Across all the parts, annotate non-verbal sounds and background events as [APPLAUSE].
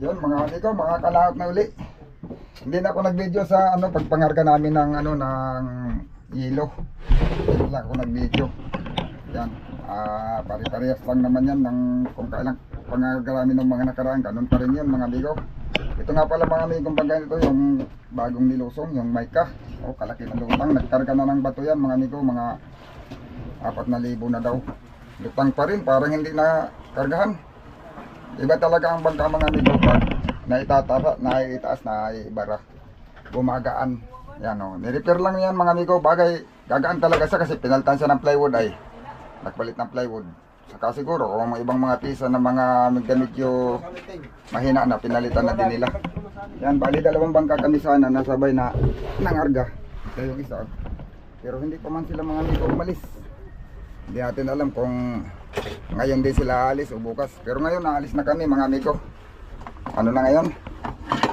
Yun mga amigo, mga kalaot na uli. Hindi na ako nag-video sa ano pagpangarga namin ng ano ng yelo. Hindi lang ako nag-video. Yan. Ah, pare-parehas lang naman yan ng kung kailang pangarga namin ng mga nakaraan. Ganun pa rin yun mga amigo. Ito nga pala mga amigo, kumbaga ito yung bagong nilusong, yung Mica. Oh, kalaki ng lutang. Nagkarga na ng bato yan mga amigo, mga apat na libo na daw. Lutang pa rin, parang hindi na kargahan. Iba talaga ang bangka mga amigo pag naitatara, naitaas, naibara. Gumagaan. Yan o. Nirepair lang yan mga amigo. Bagay, gagaan talaga siya kasi pinaltan siya ng plywood ay. Nagpalit ng plywood. Saka siguro kung ibang mga pisa ng mga medyo mahina na pinalitan na din nila. Yan, bali dalawang bangka kami sana nasabay na nangarga. Ito yung isa. Pero hindi pa man sila mga amigo umalis. Hindi natin alam kung ngayon din sila alis o bukas. Pero ngayon naalis na kami mga amigo. Ano na ngayon?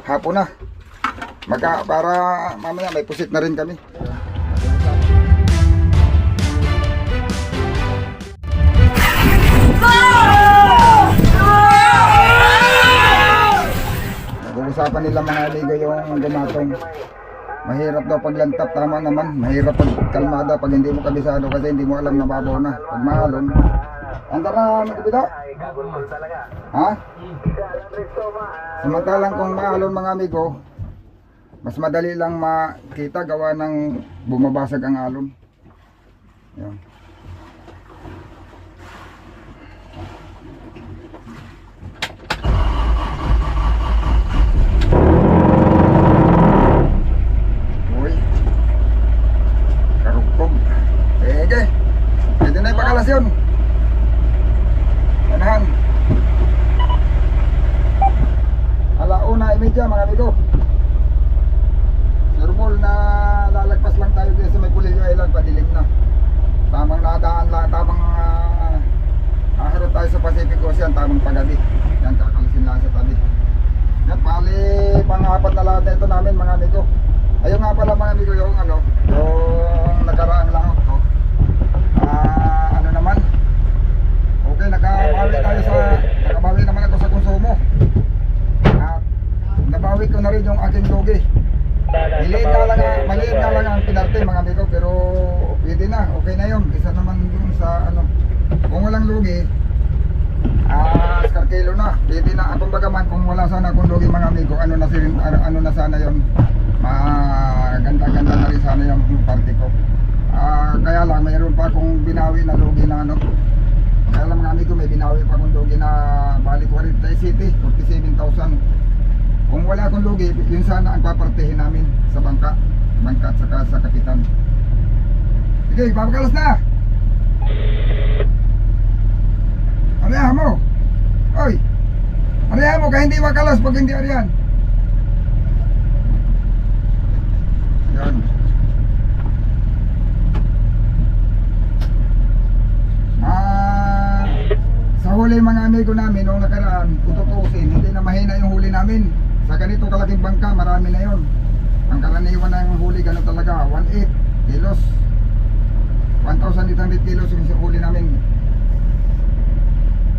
Hapon na. Magka, para mamaya may pusit na rin kami. Nag-uusapan nila mga amigo yung gumatong. Mahirap daw paglantap, tama naman. Mahirap pag kalmada pag hindi mo kabisado kasi hindi mo alam na babaw na. Pag mahalon. Ang tara, nagkabida? Ha? Samantalang kung mahalon mga amigo, mas madali lang makita gawa ng bumabasag ang alon. Yan. Uy. Karugtog. Ege. Pwede na ipakalasyon. Ganahan. Alauna imedya mga amigo. Surbol na lalagpas lang tayo dito sa may Pulillo Island, padilim na. Tamang nadaan lang, tamang uh, aharap tayo sa Pacific Ocean, tamang pagabi. Yan, kakalisin lang sa tabi. Yan, pali lahat na ito namin mga amigo. Ayun nga pala mga amigo yung ano, yung nakaraang laot ko. Ah, ano naman? Okay, nakabawi tayo sa, nakabawi naman ako sa konsumo. At nabawi ko na rin yung aking lugi. Maliit nga lang, ang- maliit nga lang ang pinarte mga amigo, pero pwede na, okay na yun. Isa naman dun sa ano, kung walang lugi, Ah, uh, kilo na. Pwede na. At kumbaga man, kung wala sana akong lugi mga amigo, ano na, sin, ano, ano na sana yon Maganda-ganda na rin sana yung party ko. Ah, kaya lang, mayroon pa akong binawi na lugi na ano. Kaya lang mga amigo, may binawi pa akong lugi na balik 40 City, 47,000. Kung wala akong lugi, yun sana ang papartihin namin sa bangka. Bangka at saka sa kapitan. Sige, papakalas na! Arihan mo! Oy! Arihan mo, kaya hindi makalas pag hindi arihan. Yan. Ah, huli mga amigo namin noong nakaraan, kung tutuusin, hindi na mahina yung huli namin. Sa ganito kalaking bangka, marami na yon. Ang karaniwan yung huli, gano'n talaga, 1.8 kilos. 1,800 kilos yung huli namin.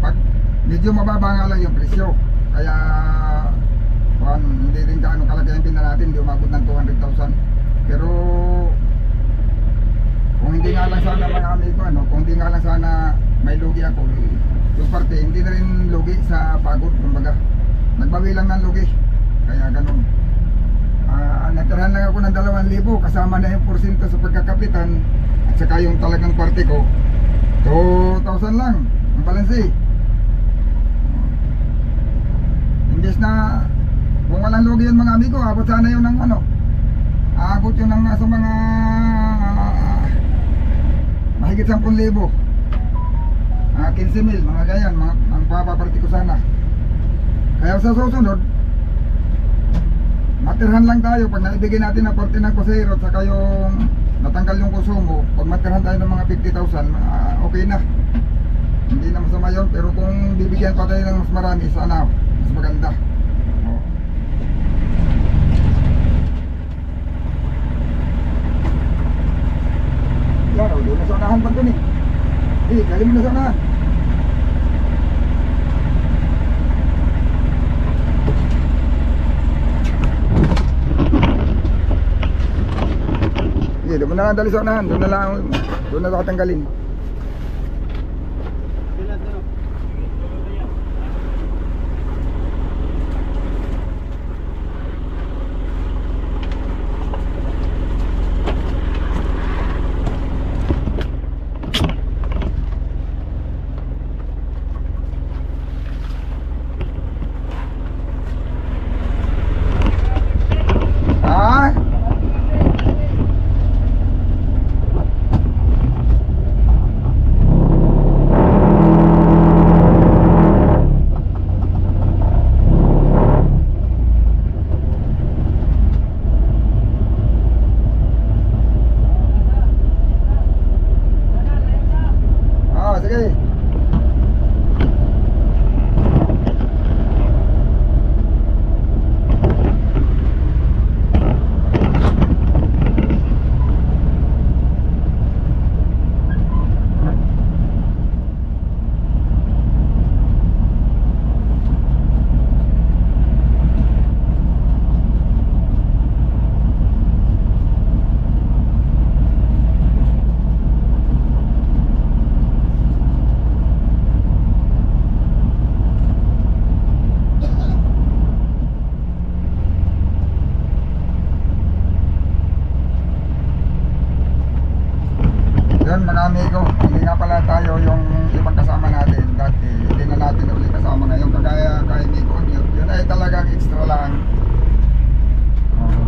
Pag medyo mababa nga lang yung presyo. Kaya, kung hindi rin gaano kalaki ang pinna natin, hindi umabot ng 200,000. Pero, kung hindi nga lang sana mga amigo, ano, kung hindi nga lang sana may lugi ako, yung parte, hindi na rin lugi sa pagod, kumbaga. Nagbawi lang ng lugi. Kaya ganun. Ah, natirahan lang ako ng 2,000 kasama na yung porsyento sa pagkakapitan at saka yung talagang parte ko 2,000 lang ang balansi imbes na kung walang lugi yun mga amigo abot sana yun ng ano abot yun ng nasa mga mahigit 10,000 ah, 15 mil mga ganyan mga, ang papaparti ko sana. Kaya sa susunod matirhan lang tayo pag naibigay natin ang parte ng kusero at saka yung natanggal yung konsumo. Pag matirhan tayo ng mga 50,000 ah, okay na. Hindi na masama yun pero kung bibigyan pa tayo ng mas marami sana mas maganda. Oo. yan o doon na sa unahan pa dun eh eh galing na lang dali sa unahan. Doon na lang. Doon na lang tanggalin. Ah? Ah, sige. Yun mga amigo, hindi nga pala tayo yung ibang kasama natin dati. Hindi na natin ulit kasama ngayon. Kagaya kay Miko yun, yun ay talagang extra lang. Oo.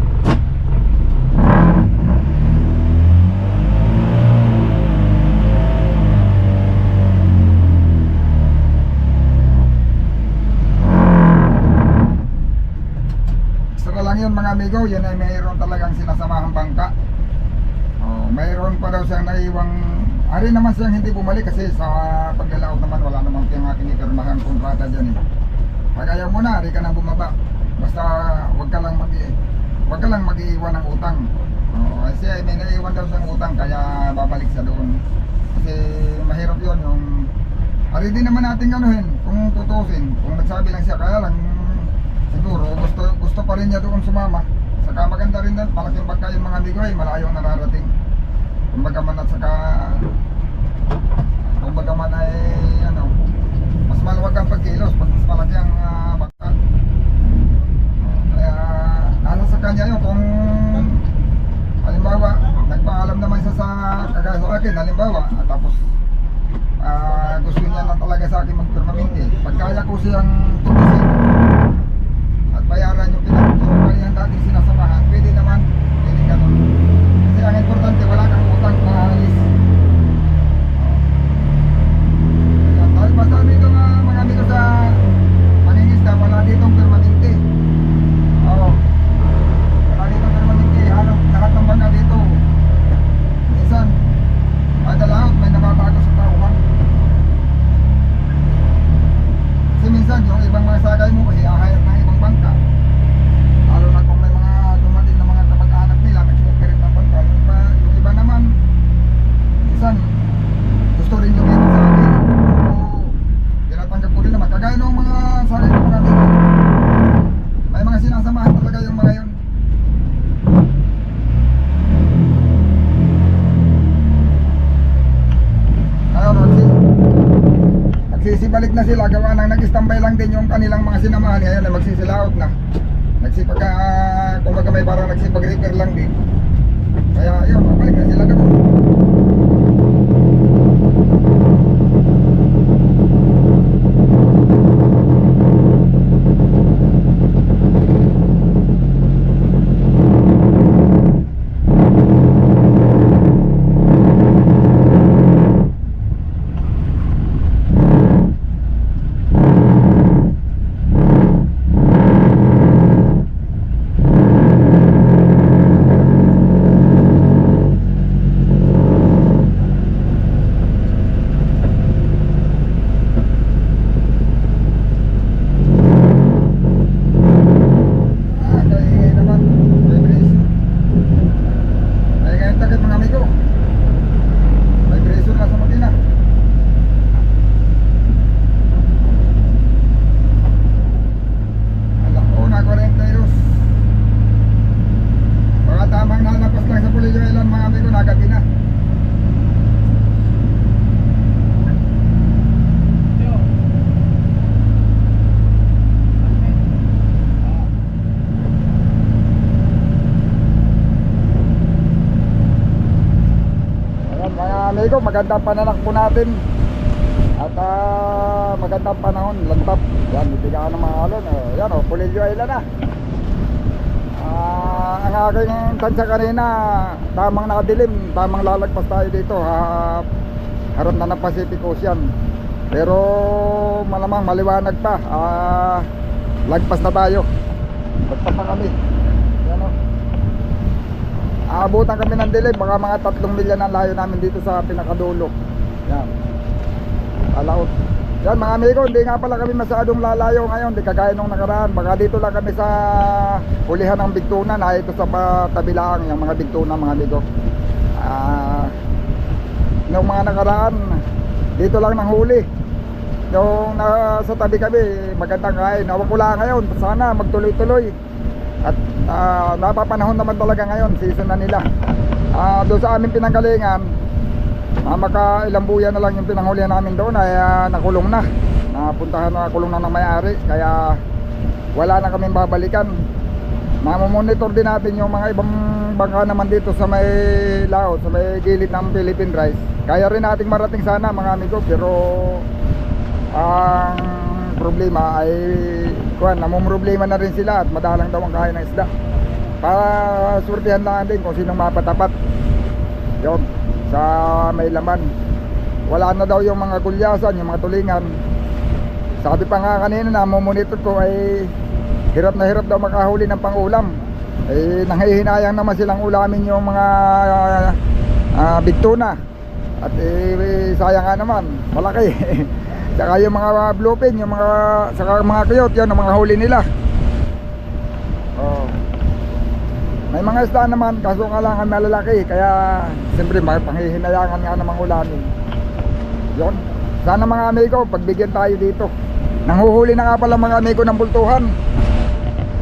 Extra lang yun mga amigo, yun ay mayroon talagang sinasamahang bangka. Oh, mayroon pa daw siyang naiwang Ari naman siyang hindi bumalik kasi sa paglalaot naman wala namang piyang kinipirmahan kontrata dyan eh. Kagaya mo na, ari ka nang bumaba. Basta wag ka lang mag wag ka lang mag-iwan ng utang. Oh, kasi may naiwan daw siyang utang kaya babalik siya doon. Kasi mahirap yun yung Ari din naman natin anuhin kung tutusin. Kung nagsabi lang siya kaya lang siguro gusto gusto pa rin niya doon sumama. Saka maganda rin doon, malaking bangka yung mga amigo ay malayo ang nararating. Kumbaga man at saka kumbaga man ay ano, mas maluwag ang pagkilos pag mas malaki ang ah, bangka. Kaya nasa sa kanya yun kung halimbawa nagpaalam naman siya sa kagaya sa akin halimbawa at tapos ah, gusto niya na talaga sa akin magpermanente. Pag kaya ko siyang tumisin at bayaran yung pinag yung kanyang dating sinasamahan, pwede naman, pwede ganun. Kasi ang importante, wala kang utang na alis. Ayan, dahil basta dito nga mga amigo sa paningisda, wala ditong permanente. Oo. Wala ditong permanente, halos lahat ng bangka dito. Minsan, kada lahat may nabatago sa tauhan. Kasi minsan yung ibang mga sagay mo, i-hire ng ibang bangka. Lalo na kung may mga dumating na mga kapag-anak nila, nag-operate ng bangka. Yung iba, yung iba naman, minsan, gusto rin lumipat sa akin. O, tinatanggap ko rin naman. Kagaya ng mga sagay ng mga dito. May mga sinasamahan talaga yung mga yun. Ayun, Roxy. Nagsisibalik na sila, gawa nang nag-standby lang din yung kanilang mga sinamahan. Ngayon ay magsisilaot na. Nagsipag, uh, kumbaga may parang nagsipag-repair lang din. Kaya yun, babalik na sila doon. Magandang pananakpo natin. At ah, magandang panahon, lantap. Yan, bibigyan ng mga alon. Oh, yan, oh, Pulillo Island na. Ah, ang aking tansya kanina, tamang nakadilim, tamang lalagpas tayo dito. Ha, harap na ng Pacific Ocean. Pero malamang maliwanag pa. Ah, lagpas na tayo. Lagpas na kami. Aabutan kami ng dilim, baka mga tatlong milya ang layo namin dito sa pinakadulo. Yan. Alaot. Yan mga amigo, hindi nga pala kami masyadong lalayo ngayon, hindi kagaya nung nakaraan. Baka dito lang kami sa hulihan ng bigtunan, ay ito sa tabilaang yung mga bigtunan mga amigo. Ah, nung mga nakaraan, dito lang nang huli. Yung nasa tabi kami, magandang kain. Nawag ko lang ngayon, sana magtuloy-tuloy. At ah, napapanahon naman talaga ngayon, season na nila. Ah, doon sa aming pinanggalingan, ah, maka ilang buyan na lang yung pinanghulihan namin doon ay ah, nakulong na. Napuntahan na kulong na ng may-ari, kaya wala na kaming babalikan. Mamomonitor din natin yung mga ibang bangka naman dito sa may laot, sa may gilid ng Philippine Rice. Kaya rin nating marating sana mga amigo, pero ang problema ay kuan namumroblema na rin sila at madalang daw ang kain ng isda. Para surtihan lang din kung sinong mapatapat. Yun sa may laman. Wala na daw yung mga gulyasan yung mga tulingan. Sabi pa nga kanina na monitor ko ay hirap na hirap daw makahuli ng pangulam. Eh nanghihinayang naman silang ulamin yung mga uh, bigtuna at eh, sayang nga naman malaki [LAUGHS] Saka yung mga bluefin, yung mga saka mga kuyot, yun ang mga huli nila. Oh. May mga isda naman, kaso nga lang ang malalaki, kaya siyempre panghihinayangan nga namang ulamin. Yun. Sana mga amigo, pagbigyan tayo dito. Nanghuhuli na nga pala mga amigo ng bultuhan.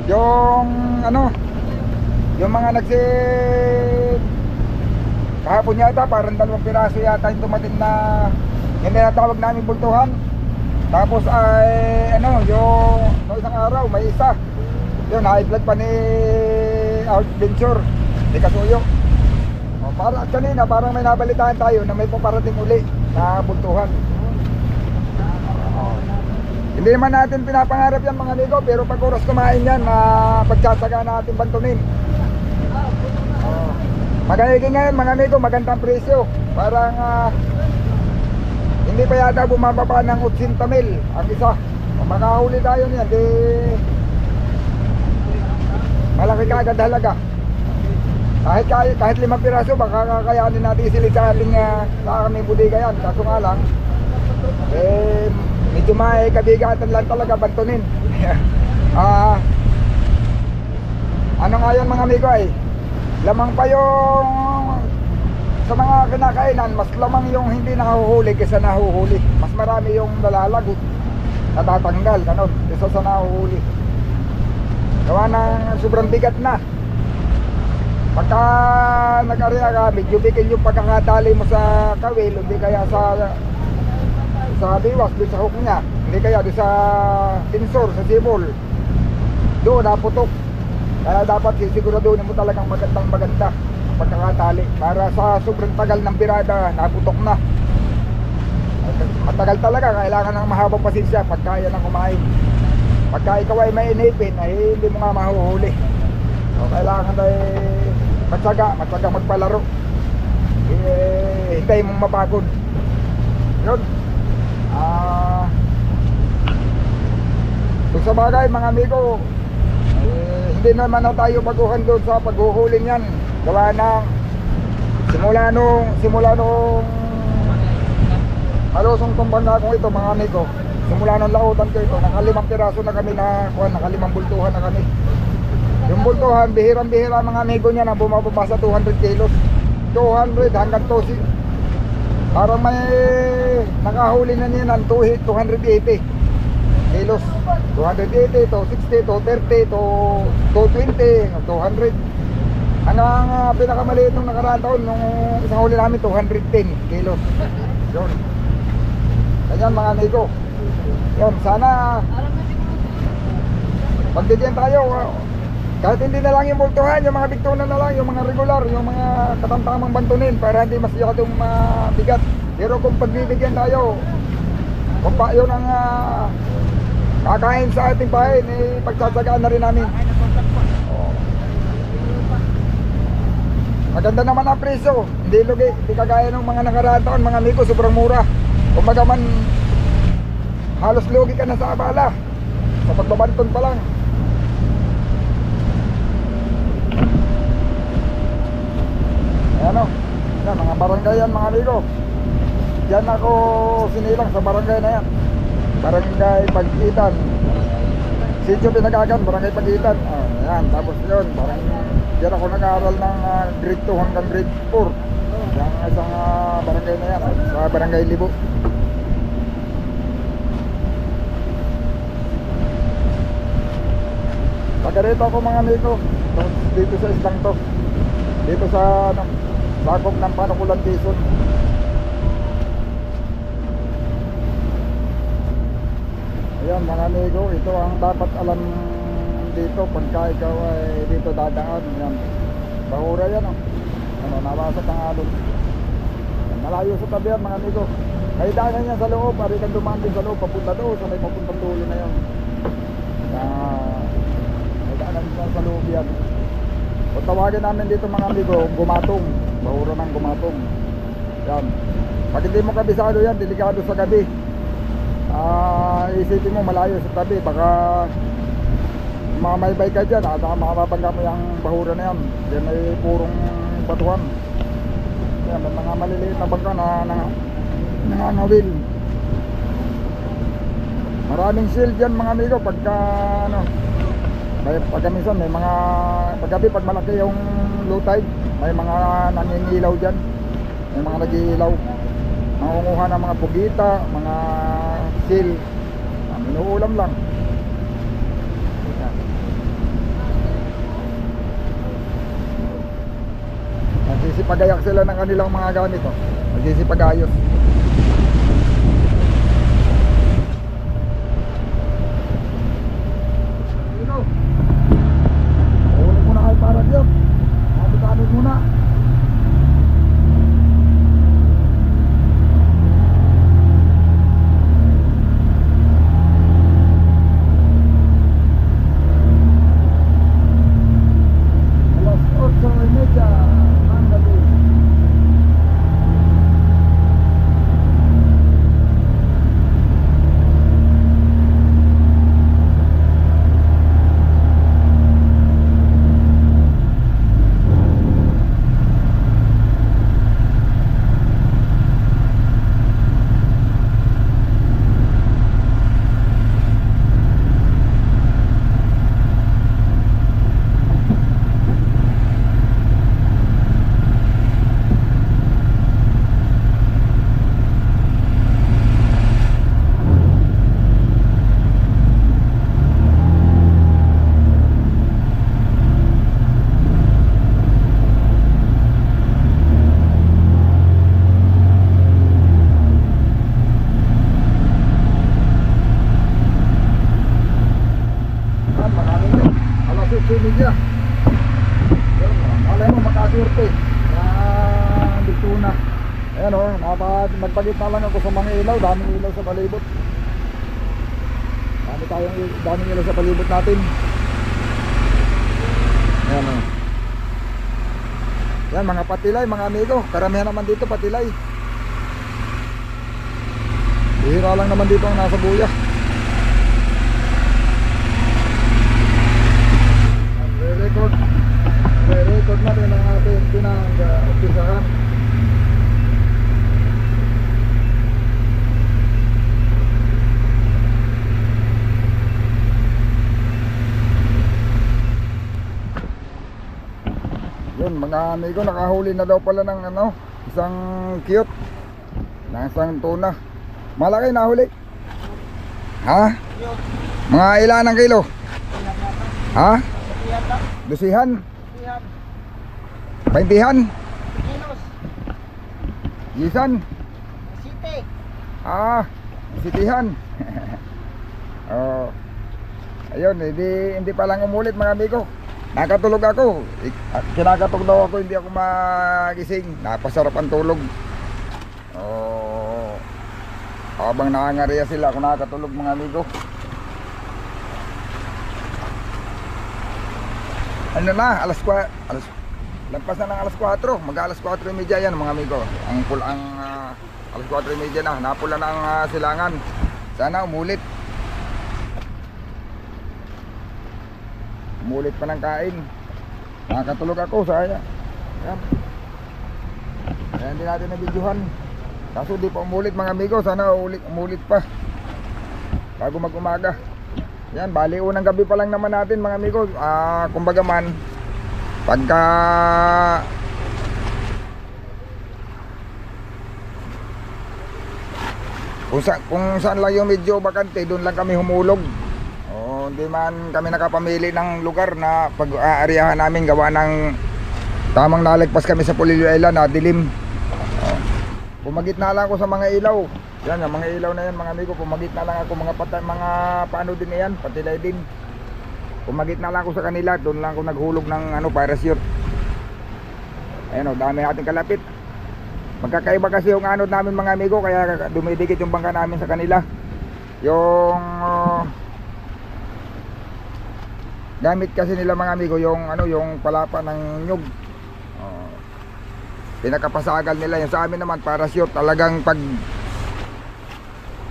Yung ano, yung mga nagsi kahapon yata parang dalawang piraso yata yung tumating na yung tinatawag namin bultuhan tapos ay ano yung no isang araw may isa. Yun na-vlog pa ni Adventure ni Kasuyo. O, para, kanina parang may nabalitaan tayo na may paparating uli na bultuhan hindi naman natin pinapangarap yan mga amigo pero pag oras kumain yan na pagtsatsaga natin bantunin. O, magiging ngayon mga amigo magandang presyo. Parang ah, hindi pa yata bumababa ng 80 mil ang isa. Kung makahuli tayo niyan, di malaki ka agad halaga. Kahit, kahit, kahit limang piraso, baka kakayanin natin silid sa ating uh, sa aming budiga yan. Kaso nga lang, eh, medyo may kabigatan lang talaga bantunin. [LAUGHS] Ah, ano nga yan mga amigo ay, lamang pa yung sa mga kinakainan, mas lamang yung hindi nahuhuli kaysa nahuhuli. Mas marami yung nalalagot, natatanggal, ganun, kaysa sa nahuhuli. Gawa ng sobrang bigat na. Pagka nag-area ka, medyo bigil yung pagkakatali mo sa kawil, hindi kaya sa sa biwas, doon sa hook niya, hindi kaya doon sa tinsor, sa sibol. Doon, naputok. Kaya dapat sisiguraduhin mo talagang magandang maganda pagkakatali para sa sobrang tagal ng birada naputok na. Matagal talaga kailangan ng mahabang pasensya pagka yan ang kumain. Pagka ikaw ay may ay hindi mo nga mahuhuli. So, kailangan ay matyaga matyaga magpalaro. Eh, hintay mong mapagod. Yun. Ah kung sa bagay mga amigo eh, hindi naman na tayo baguhan doon sa paghuhuli niyan gawa ng simula nung simula nung halusong tong banda kong ito mga amigo. Simula nung lautan ko ito nakalimang piraso na kami na kuha nakalimang bultuhan na kami. Yung bultuhan bihirang bihira mga amigo niya na bumababa sa 200 kilos. 200 hanggang 2 parang may nakahuli na niya ng 280 kilos. 280 to 60 to 30 to 220 200 Hanggang uh, pinakamaliit nung nakaraan taon nung isang huli namin 210 kilos. Yun. Ganyan mga amigo. Yun, sana pagbigyan tayo uh, Kahit hindi na lang yung multuhan, yung mga bigtuna na lang, yung mga regular, yung mga katamtamang bantunin para hindi masyadong mabigat. Pero kung pagbibigyan tayo, kung pa yun ang ah, kakain sa ating bahay, eh, pagsasagaan na rin namin. Oo. Maganda naman ang presyo. Hindi lugi, hindi kagaya ng mga nakaraan taon, mga amigo, sobrang mura. Kumbaga man, halos lugi ka na sa abala. Sa pagbabanton pa lang. Ayan. Yan, mga barangay yan mga amigo. Yan ako sinilang sa barangay na yan. Barangay Pagitan. Sitio Pinagagan, Barangay Pagitan. Ah, yan, tapos yun, barang, yan ako nag-aaral ng ah, grade 2 hanggang grade 4. Yan isang ah, barangay na yan, sa Barangay Libo. Taga rito ako mga amigo. Dito sa islang to. Dito sa ano, sakop ng Panukulan Quezon. Ayan mga amigo, ito ang dapat alam dito pagka ikaw ay dito dadaan. Ayan. Bahura yan oh. Ano, nabasat ang alon. Malayo sa tabi yan mga amigo. Daanan yan sa loob, pari kang dumaan sa loob, papunta doon sa may papuntang dulo na yun. Na, may daanan yan sa loob yan. Kung tawagin namin dito mga amigo, gumatong. Bahura ng gumatong. Yan. Pag hindi mo kabisado yan, delikado sa gabi. Ah, isipin mo malayo sa tabi, baka mamaybay ka dyan at makapapangga mo yung bahura na yan. Yan ay purong batuhan. Yan, may mga maliliit na bangka na, na nangangawil. Maraming shield yan mga amigo pagka ano, may pagka minsan may mga paggabi pag malaki yung low tide, may mga nangingilaw dyan. May mga nagiilaw. Nangunguha ng mga pugita, mga seal. Ang inuulam lang. Nagsisipagayak sila ng kanilang mga gamit. Oh. Nagsisipagayos. Sino? Ulit muna kayo para diyan. Sabi muna. Alas 8.30 ng gabi. Yan, marami din. Alas 8 media. Yan, malay mo makasurte. Yan, dito na. Ayan o, napa, nagpagitna lang ako sa mga ilaw. Daming ilaw sa palibot. Dami tayong, daming ilaw sa palibot natin. Ayan o. Yan, mga patilay, mga amigo. Karamihan naman dito patilay. Bihira lang naman dito ang nasa buya. Re-record. Re-record natin ang ating pinag-umpisahan. Yun, mga amigo, nakahuli na daw pala ng ano, isang cute. Na isang tuna. Malaki nahuli. Ha? Mga ilan ang kilo? Ha? Dusihan? Paintihan? City, Ah, sitihan. [LAUGHS] oh. Ayun, hindi hindi pa lang umulit mga amigo. Nakatulog ako. Ah, Kinakatog daw ako, hindi ako magising. Napasarap ang tulog. Oh, habang nakangariya sila, ako nakakatulog mga amigo. Ano na, alas 4, alas, lampas na ng alas 4, mag alas 4.30 yan mga amigo. Ang ang ah, alas 4.30 na, napula na ang ah, silangan. Sana umulit. Umulit pa ng kain. Nakakatulog ako, saya. Yan. Kaya hindi natin nabidyohan. Kaso di pa umulit mga amigo, sana umulit, umulit pa. Bago mag-umaga. Yan, bali unang gabi pa lang naman natin mga amigo. Ah, kumbaga man pagka kung, sa, kung saan lang yung medyo bakante, doon lang kami humulog. Oh, hindi man kami nakapamili ng lugar na pag-aaryahan namin gawa ng tamang nalagpas kami sa Pulilio Island na dilim. Oh. Pumagitna lang ako sa mga ilaw. Yan, yung mga ilaw na yan mga amigo, pumagitna lang ako mga pata, mga paano din na yan, patilay din. Pumagitna lang ako sa kanila, doon lang ako naghulog ng ano, parachute. Ayun o, dami nating kalapit. Magkakaiba kasi yung anod namin mga amigo, kaya dumidikit yung bangka namin sa kanila. Yung uh, gamit kasi nila mga amigo yung ano yung palapa ng nyug. Oh. pinakapasagal nila yung sa amin naman parachute talagang pag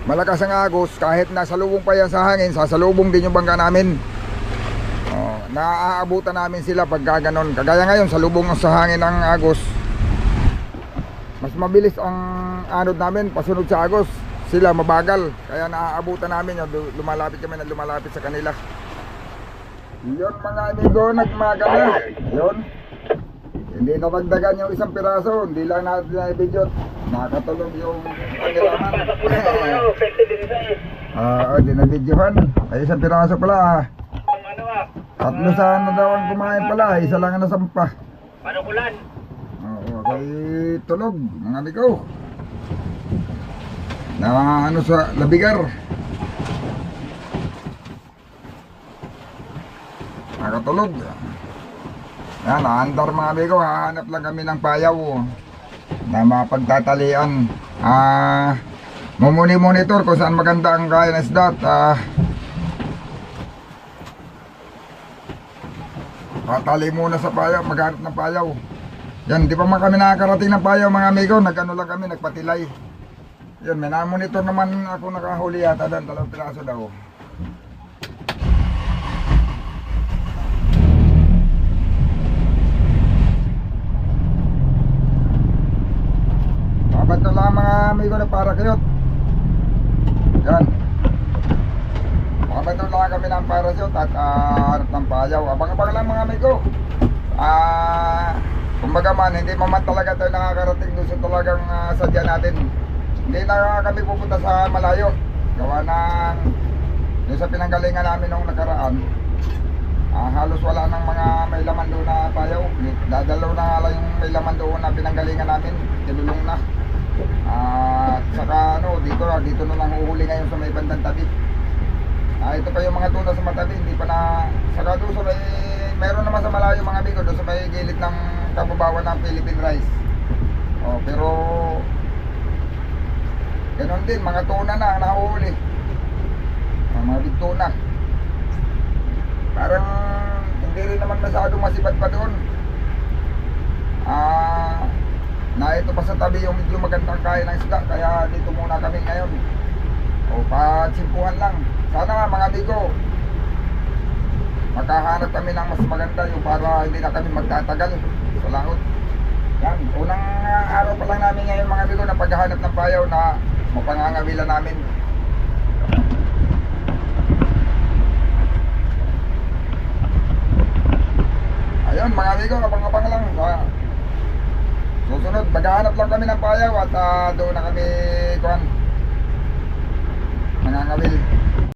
malakas ang agos kahit nasa lubong pa yan sa hangin sasalubong din yung bangka namin. Oh, naaabutan namin sila pagka ganon kagaya ngayon sa lubong sa hangin ng agos. Mas mabilis ang anod namin pasunod sa agos. Sila mabagal kaya naaabutan namin yun. Lumalapit kami na lumalapit sa kanila yun mga amigo nagmaga na yun hindi nadagdagan yung isang piraso, hindi lang natin na video. Nakatulog yung pangiraman. [LAUGHS] Ah, uh, di na videohan. Ay isang piraso pala. Tatlo sana daw ang kumain pala, isa lang ang nasampa. Paano kulan? Oo, kay tulog, mga amigo. Na ano sa labigar. Nakatulog. Yan, naandar mga amigo, hahanap lang kami ng payaw na mapagtatalian. Ah, mumuni-monitor kung saan maganda ang kaya ng isda ah, tatali muna sa payaw, maghanap ng payaw. Yan, di pa man kami nakakarating ng payaw mga amigo, nagano lang kami, nagpatilay. Yan, may na-monitor naman ako nakahuli yata doon, dalawang piraso daw. Abad na lang mga amigo na para kayot. Yan. Na lang kami ng parachute at ah, harap ng payaw. Abang-abang lang mga amigo. Ah, kumbaga man, hindi man talaga tayo nakakarating doon sa talagang ah, sadya natin. Hindi na kami pupunta sa malayo. Gawa ng yung sa pinanggalingan namin nung nakaraan. Ah, halos wala nang mga may laman doon na payaw. Dadalaw na nga lang yung may laman doon na pinanggalingan namin. Tinulong na. At saka ano, dito na, dito na lang uhuli ngayon sa may bandang tabi. Ah, ito pa yung mga tuna sa matabi, hindi pa na saka doon sa may meron naman sa malayo mga amigo doon sa may gilid ng kababawan ng Philippine Rice. Oh, pero Ganon din, mga tuna na ang nahuhuli. Ah, mga big tuna. Parang hindi rin naman masyadong masipad pa doon. Ah, na ito pa sa tabi yung medyo magandang kaya ng isda kaya dito muna kami ngayon. O patsimpuhan lang. Sana mga amigo makahanap kami ng mas maganda yung para hindi na kami magtatagal. Sa laot. Yan unang ah, araw pa lang namin ngayon mga amigo na paghahanap ng payaw na mapangangawilan namin. Ayun mga amigo abang-abang lang. Sa Susunod, maghahanap lang kami ng payaw at ah, doon na kami kuhan. Nangangawil.